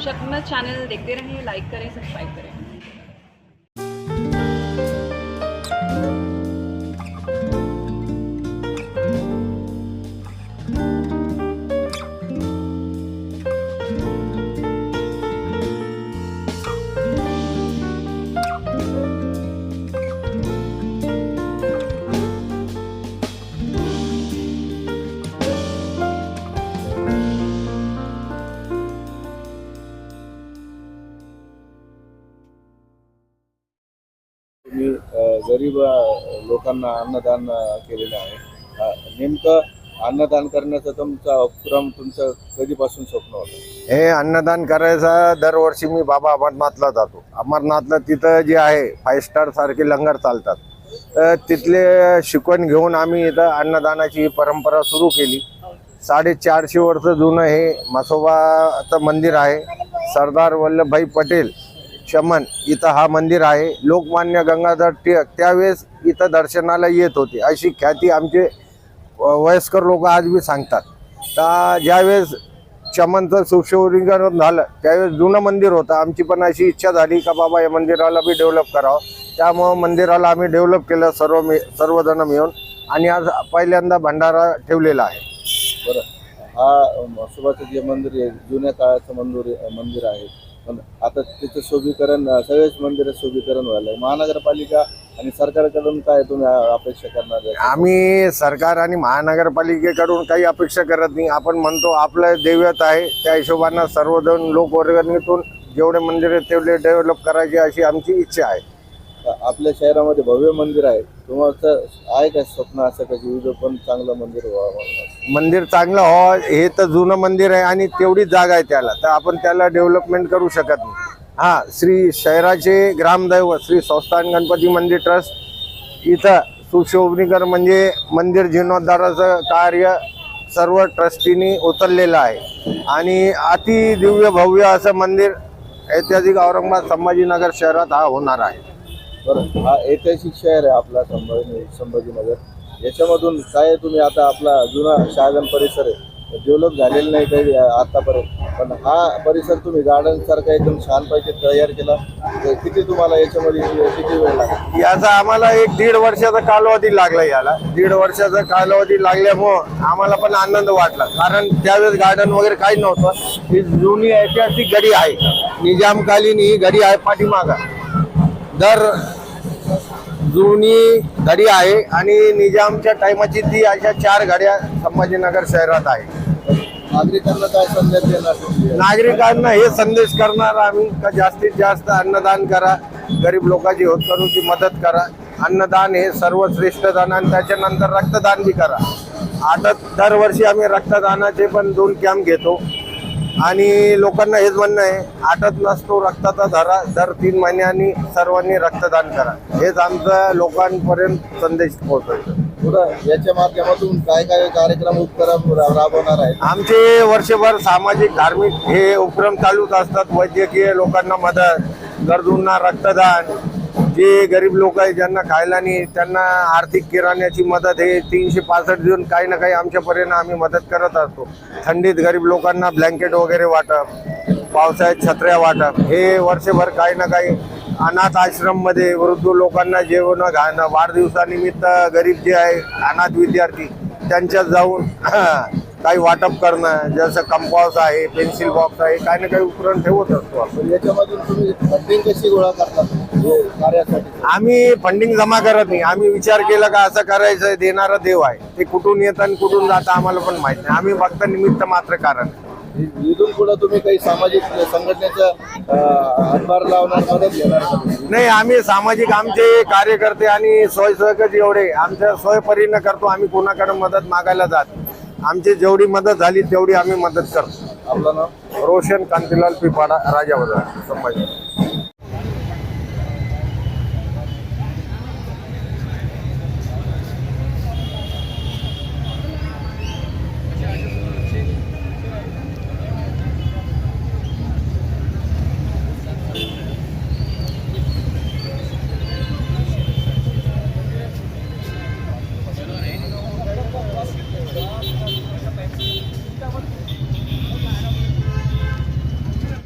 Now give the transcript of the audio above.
शक्मत channel देखते रहें like करें सब्सक्राइब करें। तुम्ही गरीब लोकांना अन्नदान केलेलं आहे नेमकं अन्नदान करण्याचा तुमचा उपक्रम तुमचं कधीपासून स्वप्न होतं? हे अन्नदान करायचा दरवर्षी मी बाबा अमरनाथला जातो. अमरनाथला तिथं जे आहे फाईव्ह स्टार सारखे लंगर चालतात. तर तिथले शिकवण घेऊन आम्ही इथं अन्नदानाची ही परंपरा सुरू केली. साडेचारशे वर्ष जुनं हे म्हसोबाचं मंदिर आहे. सरदार वल्लभभाई पटेल शमन इथं हा मंदिर आहे. लोकमान्य गंगाधर टिळक त्यावेळेस इथं दर्शनाला येत होते. अशी ख्याती आमचे वयस्कर लोक आज बी सांगतात. तर ज्यावेळेस चमनचं सुशोरीकरण झालं त्यावेळेस जुनं मंदिर होतं. आमची पण अशी इच्छा झाली का बाबा या मंदिराला बी डेव्हलप करावं. त्यामुळं मंदिराला आम्ही डेव्हलप केलं सर्व मि सर्वजण मिळून. आणि आज पहिल्यांदा भंडारा ठेवलेला आहे. बरं. हा सुभाषचं जे मंदिर आहे. जुन्या काळाचं मंदिर मंदिर आहे. पण आता त्याचं शोभीकरण सगळेच मंदिर शोभीकरण व्हायला महानगरपालिका आणि सरकारकडून काय तुम्ही अपेक्षा करणार आहे? आम्ही सरकार आणि महानगरपालिकेकडून काही अपेक्षा करत नाही. आपण म्हणतो आपलं दैवत आहे. त्या हिशोबानं सर्वजण लोकवर्गणीतून जेवढे मंदिर आहेत तेवढे डेव्हलप करायची अशी आमची इच्छा आहे. आपल्या शहरामध्ये भव्य मंदिर आहे. तुमचं आहे काय स्वप्न असं का की पण चांगलं मंदिर व्हावं? मंदिर चांगलं हो हे तर जुनं मंदिर आहे आणि तेवढीच जागा आहे त्याला. तर आपण त्याला डेव्हलपमेंट करू शकत नाही. हा श्री शहराचे ग्रामदैव श्री संस्थान गणपती मंदिर ट्रस्ट इथं सुशोभनीकर म्हणजे मंदिर जीर्णोद्धाराचं कार्य सर्व ट्रस्टीनी उचललेलं आहे. आणि अति दिव्य भव्य असं मंदिर ऐतिहासिक औरंगाबाद संभाजीनगर शहरात हा होणार आहे. बरं हा ऐतिहासिक शहर आहे आपला संभाजी संभाजीनगर. याच्यामधून काय तुम्ही आता आपला जुना शहागण परिसर आहे डेव्हलप झालेला नाही काही आतापर्यंत. पण हा परिसर तुम्ही गार्डन सारखा एकदम छानपैकी तयार केला. तर किती तुम्हाला याच्यामध्ये किती वेळ लागला? याचा आम्हाला एक दीड वर्षाचा कालावधी लागला याला. दीड वर्षाचा कालावधी लागल्यामुळं आम्हाला पण आनंद वाटला. कारण त्यावेळेस गार्डन वगैरे काही नव्हतं. ही जुनी ऐतिहासिक गडी आहे. निजामकालीन ही गडी आहे पाठीमागा. दर जुनी गडी आहे आणि निजामच्या टायमाची ती अशा चार गाड्या संभाजीनगर शहरात आहे. नागरिकांना काय संदेश देणार? नागरिकांना हे संदेश करणार आम्ही का जास्तीत जास्त अन्नदान करा गरीब लोकांची होतकरूची मदत करा. अन्नदान हे सर्वश्रेष्ठ दान आणि त्याच्यानंतर रक्तदान बी करा. आता दरवर्षी आम्ही रक्तदानाचे पण दोन कॅम्प घेतो. आणि लोकांना हेच म्हणणं आहे आटत नसतो रक्ताचा धरा दर तीन महिन्यांनी सर्वांनी रक्तदान करा. हेच आमचा लोकांपर्यंत संदेश पोहोचवतो पुढं याच्या माध्यमातून काय काय कार्यक्रम उपक्रम राबवणार आहे आमचे वर्षभर सामाजिक धार्मिक हे उपक्रम चालूच असतात. वैद्यकीय लोकांना मदत गरजूंना रक्तदान जे गरीब लोक आहे ज्यांना खायला नाही त्यांना आर्थिक किराण्याची मदत हे तीनशे पासष्ट देऊन काही ना काही आमच्यापर्यंत आम्ही मदत करत असतो. थंडीत गरीब लोकांना ब्लँकेट वगैरे वाटप पावसाळ्यात छत्र्या वाटप हे वर्षभर काही ना काही अनाथ आश्रममध्ये वृद्ध लोकांना जेवण घालणं वाढदिवसानिमित्त गरीब जे आहे अनाथ विद्यार्थी त्यांच्यात जाऊन काही वाटप करणं जसं कंपास आहे पेन्सिल बॉक्स आहे काही ना काही उपकरण ठेवत असतो आपण. याच्यामधून तुम्ही फंडिंग कशी गोळा करतात आम्ही फंडिंग जमा करत नाही. आम्ही विचार केला का असं करायचं देणारा देव आहे. ते कुठून येतं आणि कुठून जातं आम्हाला पण माहीत नाही. आम्ही फक्त निमित्त मात्र कारण. इथून पुढे तुम्ही काही सामाजिक संघटनेचा हातभार लावणार मदत घेणार? नाही आम्ही सामाजिक आमचे कार्यकर्ते आणि स्वयंसेवक जेवढे आमच्या सोयपरीनं करतो आम्ही कोणाकडे मदत मागायला जात आमची जेवढी मदत झाली तेवढी आम्ही मदत करतो. आपलं नाव? रोशन कांतीलाल पिपाडा राजा बाजार संभाजी.